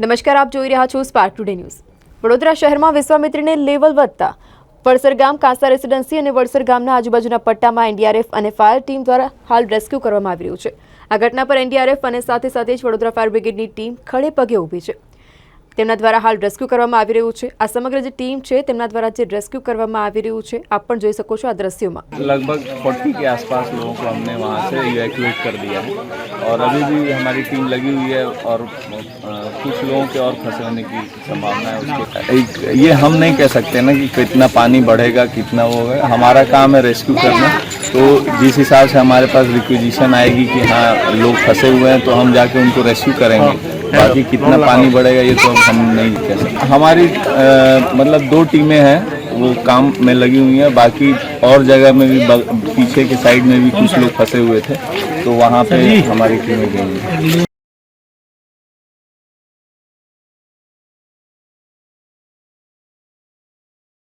નમસ્કાર આપ જોઈ રહ્યા છો સ્પાર્ક ટુડે ન્યૂઝ વડોદરા શહેરમાં વિશ્વામિત્રીને લેવલ વધતા વડસર ગામ કાંસા રેસિડેન્સી અને વડસર ગામના આજુબાજુના પટ્ટામાં એનડીઆરએફ અને ફાયર ટીમ દ્વારા હાલ રેસ્ક્યુ કરવામાં આવી રહ્યું છે આ ઘટના પર એનડીઆરએફ અને સાથે સાથે જ વડોદરા ફાયર બ્રિગેડની ટીમ ખડે પગે ઊભી છે તેમના દ્વારા હાલ રેસ્ક્યુ કરવામાં આવી રહ્યું છે આ સમગ્ર જે ટીમ છે તેમના દ્વારા જે રેસ્ક્યુ કરવામાં આવી રહ્યું છે આપ પણ જોઈ શકો છો આ દ્રશ્યોમાં લગભગ 40 કે આસપાસ લોકોને અમે वहां से इवैक्युएट કરી દીધા અને अभी भी हमारी टीम लगी हुई है और कुछ लोगों के और फँसने की संभावना है उसके ये हम नहीं कह सकते ना कि कितना पानी बढ़ेगा कितना होगा हमारा काम है रेस्क्यू करना तो जिस हिसाब से हमारे पास रिक्विजिशन आएगी कि हाँ लोग फंसे हुए हैं तो हम जाके उनको रेस्क्यू करेंगे हाँ, हाँ। बाकी कितना पानी बढ़ेगा ये तो हम नहीं कह सकते हमारी आ, मतलब दो टीमें हैं वो काम में लगी हुई हैं बाकी और जगह में भी पीछे के साइड में भी कुछ लोग फंसे हुए थे तो वहाँ पे हमारी टीमें गई